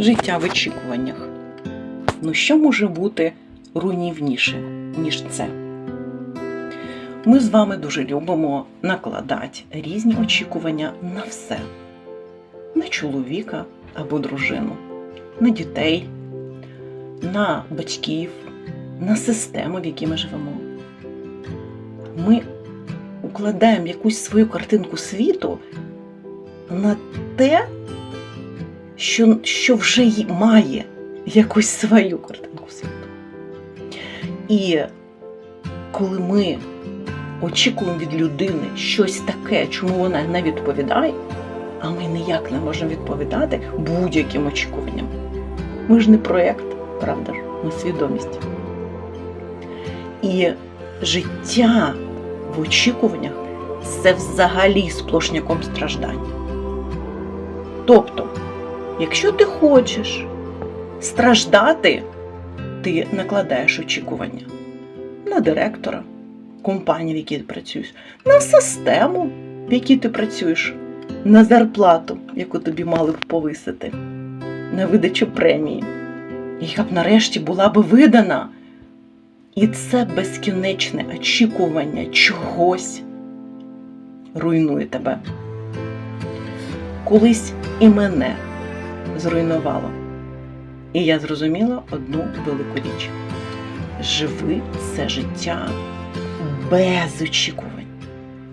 життя в очікуваннях. Ну що може бути руйнівніше, ніж це? Ми з вами дуже любимо накладати різні очікування на все: на чоловіка або дружину, на дітей, на батьків, на систему, в якій ми живемо. Ми укладаємо якусь свою картинку світу на те, що, що вже має якусь свою картинку світу. І коли ми очікуємо від людини щось таке, чому вона не відповідає, а ми ніяк не можемо відповідати будь-яким очікуванням. Ми ж не проєкт, правда ж? Ми свідомість. І життя в очікуваннях це взагалі сплошняком страждання. Тобто, якщо ти хочеш страждати, ти накладаєш очікування на директора, компанії, в якій ти працюєш, на систему, в якій ти працюєш, на зарплату, яку тобі мали б повисити, на видачу премії, яка б нарешті була б видана. І це безкінечне очікування чогось руйнує тебе. Колись і мене зруйнувало. І я зрозуміла одну велику річ: живи це життя без очікувань.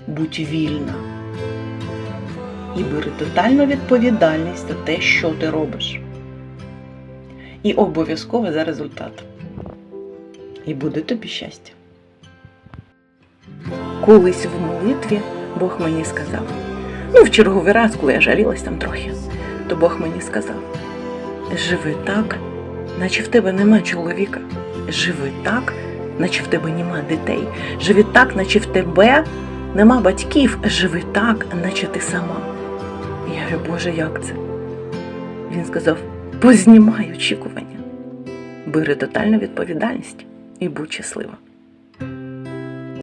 Будь вільна. І бери тотальну відповідальність за те, що ти робиш. І обов'язково за результат. І буде тобі щастя. Колись в молитві Бог мені сказав. Ну, в черговий раз, коли я жалілась там трохи, то Бог мені сказав: живи так, наче в тебе нема чоловіка. Живи так, наче в тебе нема дітей. Живи так, наче в тебе нема батьків. Живи так, наче ти сама. Я говорю, Боже, як це? Він сказав: познімай очікування, бери тотальну відповідальність і будь щаслива.